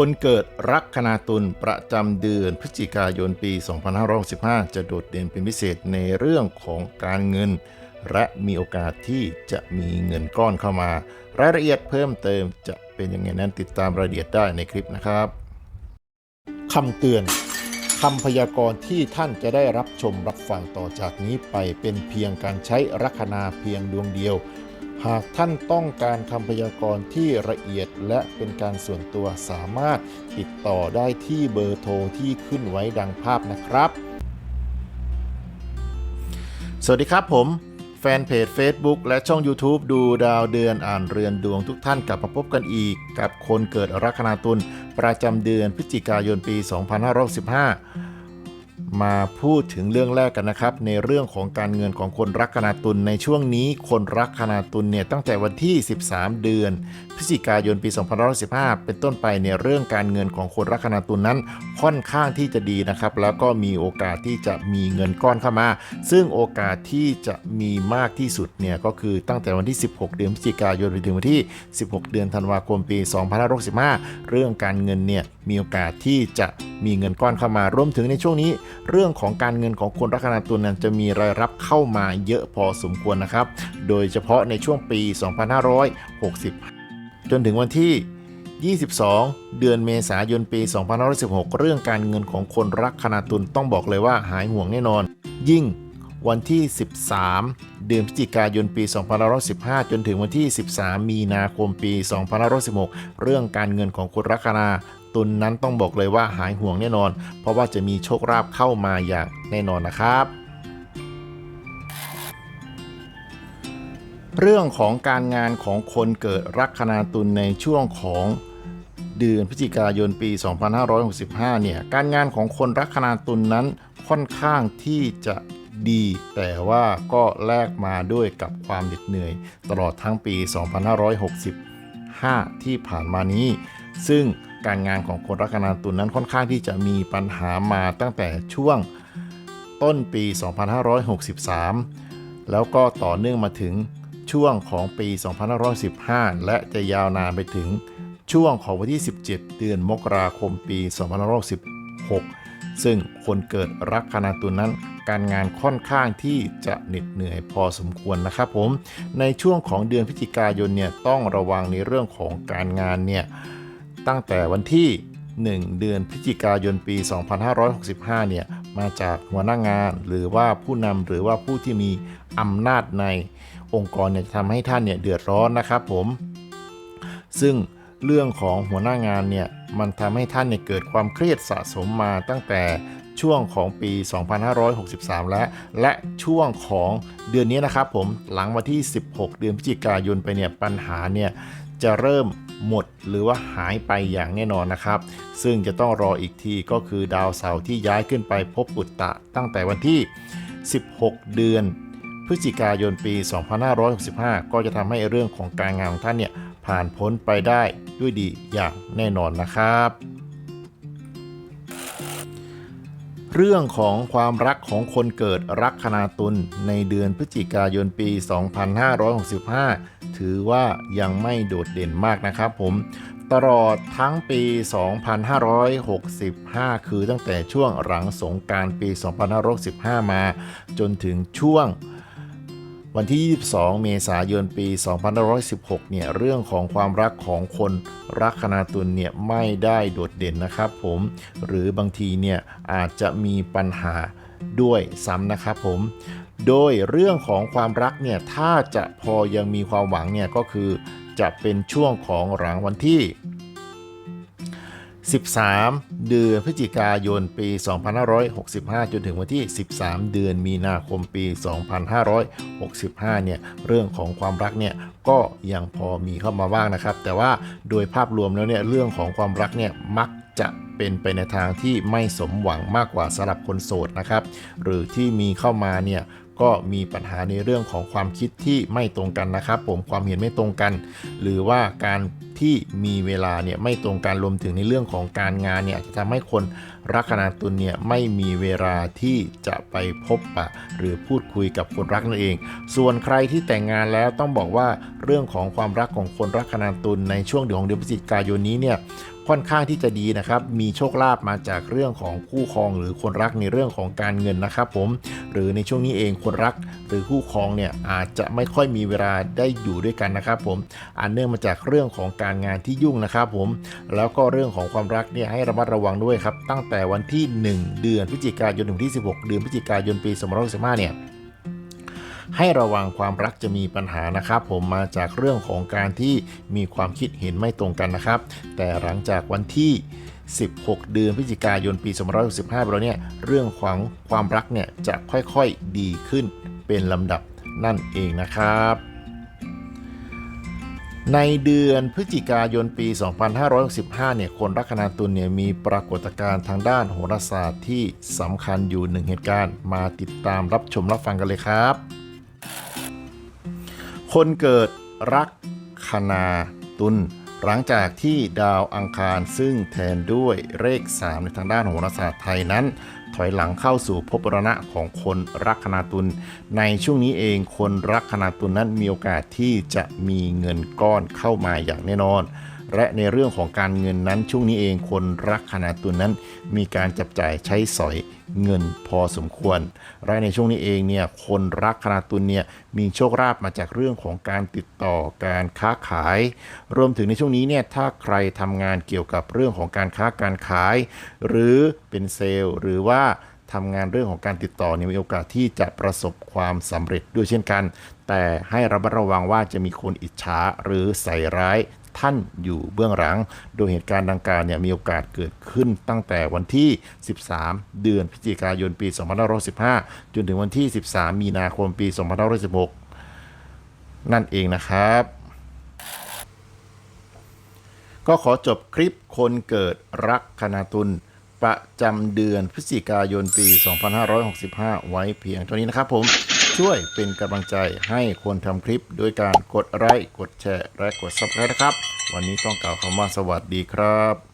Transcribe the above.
คนเกิดรักคณาตุลประจำเดือนพฤศจิกายนปี 2565 จะโดดเด่นเป็นพิเศษในเรื่องของการเงิน และมีโอกาสที่จะมีเงินก้อนเข้ามา รายละเอียดเพิ่มเติมจะเป็นยังไงนั้นติดตามรายละเอียดได้ในคลิปนะครับคำเตือนคำพยากรณ์ที่ท่านจะได้รับชมรับฟังต่อจากนี้ไปเป็นเพียงการใช้ลัคนาเพียงดวงเดียว หากท่านต้องการคำพยากรณ์ที่ละเอียดและเป็นการส่วนตัวสามารถติดต่อได้ที่เบอร์โทรที่ขึ้นไว้ดังภาพนะครับ สวัสดีครับผม แฟนเพจ Facebook และช่อง YouTube ดูดาวเดือนอ่านเรือนดวงทุกท่านกลับมาพบกันอีก กับคนเกิดลัคนาตุลประจำเดือนพฤศจิกายนปี 2515 มาพูดถึงเรื่องแรกกันนะครับ ในเรื่องของการเงินของคนรักคณาตุลในช่วงนี้คนรักคณาตุลเนี่ยตั้งแต่วันที่ 13 เดือน พฤศจิกายนปี2515เป็นต้นไปในเรื่องการเงินของคนรักคณาตุลนั้นค่อนข้างที่จะดีนะครับ แล้วก็มีโอกาสที่จะมีเงินก้อนเข้ามา ซึ่งโอกาสที่จะมีมากที่สุดเนี่ยก็คือตั้งแต่วันที่ 16 เดือนพฤศจิกายนไปถึงวันที่ 16 เดือนธันวาคมปี2565เรื่องการเงินเนี่ยมีโอกาสที่จะมีเงินก้อนเข้ามารวมถึงในช่วงนี้เรื่องของการเงินของคนลัคนาตุลนั้นจะมีรายรับเข้ามาเยอะพอสมควรนะครับ โดยเฉพาะในช่วงปี 2560 จนถึงวันที่ 22 เดือนเมษายนปี 2516 เรื่องการเงินของคนรักคณาตุลต้องบอกเลยว่าหายห่วงแน่นอน ยิ่งวันที่ 13 เดือนพฤศจิกายนปี 2515 จนถึงวันที่ 13 มีนาคมปี 2516 เรื่องการเงินของคนรักคณา ตุลนั้นต้องบอกเลยว่าหายห่วงแน่นอน เพราะว่าจะมีโชคลาภเข้ามาอย่างแน่นอนนะครับเรื่องของการงานของคนเกิดลัคนาตุลในช่วงของเดือนพฤศจิกายนปี 2565 เนี่ย การงานของคนลัคนาตุลนั้นค่อนข้างที่จะดี แต่ว่าก็แลกมาด้วยกับความเหน็ดเหนื่อย ตลอดทั้งปี 2565 ที่ผ่านมานี้ ซึ่ง การงานของคนลัคนาตุลนั้นค่อนข้างที่จะมีปัญหามาตั้งแต่ช่วงต้นปี 2563 แล้วก็ต่อเนื่องมาถึงช่วงของปี 2515 และจะยาวนานไปถึงช่วงของวันที่ 17 เดือนมกราคมปี 2516ซึ่งคนเกิดรักคณาตุลนั้นการงานค่อนข้างที่จะเหน็ดเหนื่อยพอสมควรนะครับผม ในช่วงของเดือนพฤศจิกายนเนี่ยต้องระวังในเรื่องของการงานเนี่ย ตั้งแต่วันที่ 1 เดือนพฤศจิกายนปี 2565 เนี่ย มาจากหัวหน้างานหรือว่าผู้นำหรือว่าผู้ที่มีอำนาจในองค์กรเนี่ยจะทำให้ท่านเนี่ยเดือดร้อนนะครับผม ซึ่งเรื่องของหัวหน้างานเนี่ยมันทำให้ท่านเนี่ยเกิดความเครียดสะสมมาตั้งแต่ช่วงของปี 2563 และ และช่วงของเดือนนี้นะครับผมหลังวันที่ 16 เดือนพฤศจิกายนไปเนี่ยปัญหาเนี่ย จะเริ่มหมดหรือว่าหายไปอย่างแน่นอนนะครับ ซึ่งจะต้องรออีกทีก็คือดาวเสาร์ที่ย้ายขึ้นไปพบปุตตะ ตั้งแต่วันที่ 16 เดือนพฤศจิกายนปี 2565 ก็จะทำให้เรื่องของการงานของท่านเนี่ยผ่านพ้นไปได้ด้วยดีอย่างแน่นอนนะครับ เรื่องของความรักของคนเกิดรักคณาตุลในเดือนพฤศจิกายนปี 2565 ถือว่ายังไม่โดดเด่นมากนะครับผมตลอดทั้งปี 2565 คือตั้งแต่ช่วงหลังสงการปี 2565 มา จนถึงช่วง วันที่ 22 เมษายน ปี 2516 เนี่ย เรื่องของความรักของคนรักคณาตุลเนี่ยไม่ได้โดดเด่นนะครับผม หรือบางทีเนี่ยอาจจะมีปัญหาด้วยซ้ำนะครับผม โดยเรื่องของความรักเนี่ย ถ้าจะพอยังมีความหวังเนี่ยก็คือจะเป็นช่วงของหลังวันที่ 13 เดือนพฤศจิกายนปี 2565 จนถึงวันที่ 13 เดือนมีนาคมปี 2565 เนี่ยเรื่องของความรักเนี่ยก็ยังพอมีเข้ามาบ้างนะครับ แต่ว่าโดยภาพรวมแล้วเนี่ยเรื่องของความรักเนี่ยมักจะ เป็นไปในทางที่ไม่สมหวังมากกว่าสำหรับคนโสดนะครับ หรือที่มีเข้ามาเนี่ยก็มีปัญหาในเรื่องของความคิดที่ไม่ตรงกันนะครับ ผมความเห็นไม่ตรงกัน หรือว่าการที่มีเวลาเนี่ยไม่ตรงกันรวมถึงในเรื่องของการงานเนี่ยจะทำให้คนรักขนาตุลเนี่ยไม่มีเวลาที่จะไปพบปะ หรือพูดคุยกับคนรักนั่นเอง ส่วนใครที่แต่งงานแล้วต้องบอกว่าเรื่องของความรักของคนรักขนาตุลในช่วงเดือนของเดือนพฤศจิกายนนี้เนี่ย ค่อนข้างที่จะดีนะครับ มีโชคลาภมาจากเรื่องของคู่ครอง หรือคนรักในเรื่องของการเงินนะครับผม หรือในช่วงนี้เองคนรักหรือคู่ครองเนี่ยอาจจะไม่ค่อยมีเวลาได้อยู่ด้วยกันนะครับ ผม อันเนื่องมาจากเรื่องของการงานที่ยุ่งนะครับผม แล้วก็เรื่องของความรักเนี่ยให้ระมัดระวังด้วยครับ ตั้งแต่วันที่ 1 เดือนพฤศจิกายนถึงที่ 16 เดือนพฤศจิกายนปี2565เนี่ย ให้ระวังความรักจะมีปัญหานะครับ ผมมาจากเรื่องของการที่มีความคิดเห็นไม่ตรงกันนะครับ แต่หลังจากวันที่ 16 เดือนพฤศจิกายนปี 2565ไปแล้วเนี่ยเรื่องของความรักเนี่ยจะค่อยๆดีขึ้นเป็นลำดับนั่นเองนะครับในเดือนพฤศจิกายนปี 2565 เนี่ย คนลัคนาตุลเนี่ยมีปรากฏการณ์ทางด้านโหราศาสตร์ที่สำคัญอยู่หนึ่งเหตุการณ์ มาติดตามรับชมรับฟังกันเลยครับ คนเกิดรักคณาตุลหลังจากที่ดาวอังคารซึ่งแทนด้วยเลข 3 ในทางด้านโหราศาสตร์ไทยนั้น ถอยหลังเข้าสู่ภพรณะของคนรักคณาตุลในช่วงนี้เองคนรักคณาตุลนั้นมีโอกาสที่จะมีเงินก้อนเข้ามาอย่างแน่นอน และในเรื่องของการเงินนั้นช่วงนี้เองคนรักคณาตุลนั้น มีการจับจ่ายใช้สอยเงินพอสมควรและในช่วงนี้เองเนี่ยคนรักคณาตุลเนี่ยมีโชคลาภมาจากเรื่องของการติดต่อการค้าขาย รวมถึงในช่วงนี้เนี่ยถ้าใครทำงานเกี่ยวกับเรื่องของการค้าการขาย หรือเป็นเซลล์หรือว่าทำงานเรื่องของการติดต่อเนี่ยมีโอกาสที่จะประสบความสำเร็จด้วยเช่นกัน แต่ให้ระมัดระวังว่าจะมีคนอิจฉาหรือใส่ร้าย ท่านอยู่เบื้องหลัง โดยเหตุการณ์ดังกล่าวเนี่ยมีโอกาสเกิดขึ้นตั้งแต่วันที่ 13 เดือนพฤศจิกายนปี 2515 จนถึงวันที่ 13 มีนาคมปี 2516 นั่นเองนะครับ ก็ขอจบคลิปคนเกิดรักคณาตุลประจำเดือนพฤศจิกายนปี 2565 ไว้เพียงเท่านี้นะครับผม ช่วยเป็นกำลังใจให้คนทำคลิปด้วยการกดไลค์กดแชร์และกด subscribe นะครับ วันนี้ต้องกล่าวคำว่าสวัสดีครับ